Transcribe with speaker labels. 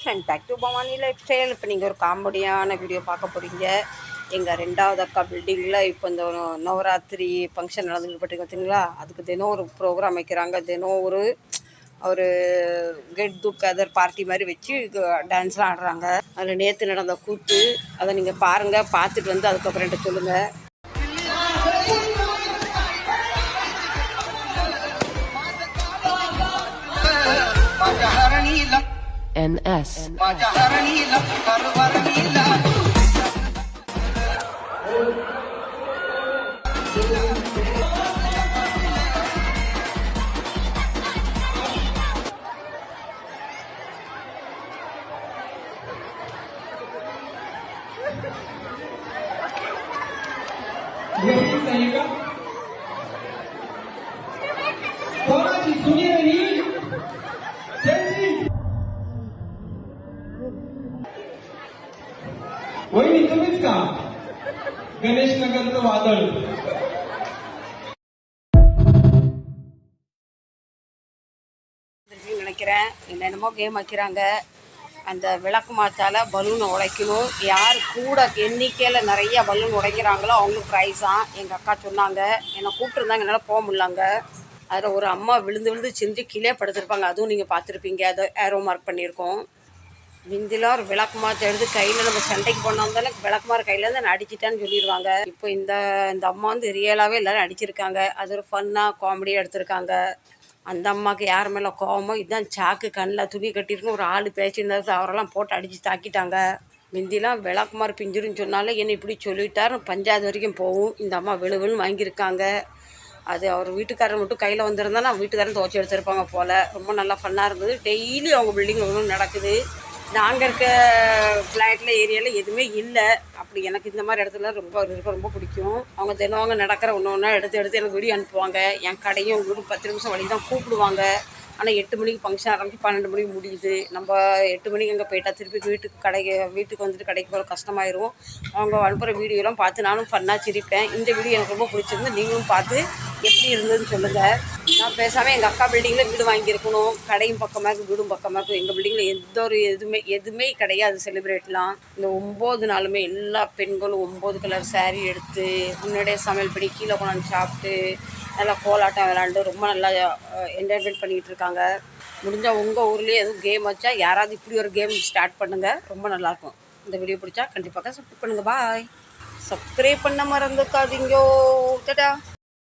Speaker 1: Friend back to Bhavani lifestyle இப்போ நீங்கள் ஒரு காமெடியான வீடியோ பார்க்க போகிறீங்க எங்கள் ரெண்டாவது அக்கா பில்டிங்கில் இப்போ இந்த நவராத்திரி ஃபங்க்ஷன் நடந்துட்டு போட்டு பார்த்தீங்களா? அதுக்கு தினம் ஒரு ப்ரோக்ராம் வைக்கிறாங்க. தினம் ஒரு ஒரு கெட் டுகெதர் பார்ட்டி மாதிரி வச்சு டான்ஸ்லாம் ஆடுறாங்க. அதில் நேற்று நடந்த கூத்து அதை நீங்கள் பாருங்கள் பார்த்துட்டு வந்து அதுக்கப்புறம் சொல்லுங்கள்
Speaker 2: NS.
Speaker 3: Gracias, वहिनी तुम्हीच का गणेश नगरचं वादळ
Speaker 1: இருக்குன்னு நினைக்கிறேன் என்னென்னமோ கேம் வைக்கிறாங்க அந்த விளக்கு மாத்தால பலூனை உடைக்கணும் யார் கூட எண்ணிக்கையில் நிறைய பலூன் உடைக்கிறாங்களோ அவங்களுக்கு ப்ரைஸாம் எங்கள் அக்கா சொன்னாங்க என்னை கூப்பிட்டுருந்தாங்க என்னால் போக முடியலங்க அதில் ஒரு அம்மா விழுந்து விழுந்து செஞ்சு கீழே படுத்திருப்பாங்க அதுவும் நீங்கள் பார்த்துருப்பீங்க அதை ஏரோ மார்க் பண்ணியிருக்கோம் மிந்திலாம் ஒரு விளக்குமாறு எடுத்து கையில் நம்ம சண்டைக்கு போனாலும் விளக்குமாறு கையில் இருந்து நான் அடிச்சிட்டேன்னு சொல்லிடுவாங்க. இப்போ இந்த இந்த அம்மா வந்து ரியலாகவே எல்லோரும் அடிச்சிருக்காங்க. அது ஒரு ஃபன்னாக காமெடியாக எடுத்திருக்காங்க. அந்த அம்மாவுக்கு யார் மேலே கோவமோ இதுதான் சாக்கு கண்ணில் துணி கட்டியிருக்கும் ஒரு ஆள் பேசியிருந்தாரு அவரெல்லாம் போட்டு அடித்து தாக்கிட்டாங்க. மிந்திலாம் விளக்குமாறு பிஞ்சிருன்னு சொன்னாலே என்னை இப்படி சொல்லிட்டாரு. பஞ்சாயத்து வரைக்கும் போகும் இந்த அம்மா விழுவுன்னு வாங்கியிருக்காங்க. அது அவர் வீட்டுக்காரர் மட்டும் கையில் வந்திருந்தா நான் வீட்டுக்காரன் துவச்சி எடுத்திருப்பாங்க போல். ரொம்ப நல்லா ஃபன்னாக இருந்தது. டெய்லி அவங்க பில்டிங் ஒன்றும் நடக்குது. நாங்கள் இருக்க ஃப்ளாட்டில் ஏரியாவில் எதுவுமே இல்லை. அப்படி எனக்கு இந்த மாதிரி இடத்துல ரொம்ப இருக்க ரொம்ப பிடிக்கும். அவங்க தினவங்க நடக்கிற ஒன்று ஒன்றா எடுத்து எடுத்து எனக்கு வீடியோ அனுப்புவாங்க. என் கடையும் வீடு பத்து நிமிஷம் வழி தான் கூப்பிடுவாங்க. ஆனால் எட்டு மணிக்கு ஃபங்க்ஷன் ஆரம்பிச்சு பன்னெண்டு மணிக்கு முடியுது. நம்ம எட்டு மணிக்கு அங்கே போயிட்டா திருப்பி வீட்டுக்கு கடைக்கு வீட்டுக்கு வந்துட்டு கடைக்கு போகிற கஷ்டமாயிரும். அவங்க அனுப்புகிற வீடியோலாம் பார்த்து நானும் ஃபன்னாக சிரிப்பேன். இந்த வீடியோ எனக்கு ரொம்ப பிடிச்சிருந்து நீங்களும் பார்த்து எப்படி இருந்ததுன்னு சொல்லுங்கள் நான் பேசாமல் எங்கள் அக்கா பில்டிங்கில் வீடு வாங்கியிருக்கணும். கடையும் பக்கமாக இருக்குது வீடும் பக்கமாக இருக்குது எங்கள் பில்டிங்கில் எந்த ஒரு எதுவுமே எதுவுமே கிடையாது செலிப்ரேட்லாம் இந்த ஒம்பது நாளுமே எல்லா பெண்களும் ஒம்பது கலர் saree எடுத்து முன்னாடியே சமையல் பண்ணி கீழே கொண்டாந்து சாப்பிட்டு நல்லா கோலாட்டம் விளாண்டு ரொம்ப நல்லா என்டர்டைன்மெண்ட் பண்ணிகிட்டு இருக்காங்க. முடிஞ்சால் உங்கள் ஊர்லேயே எதுவும் கேம் வச்சா யாராவது இப்படி ஒரு கேம் ஸ்டார்ட் பண்ணுங்கள் ரொம்ப நல்லாயிருக்கும் இந்த வீடியோ பிடிச்சா கண்டிப்பாக சப்ஸ்கிரைப் பண்ணுங்கள் பாய் சப்ஸ்கிரைப் பண்ண மறந்துக்காதீங்கோ. டடா.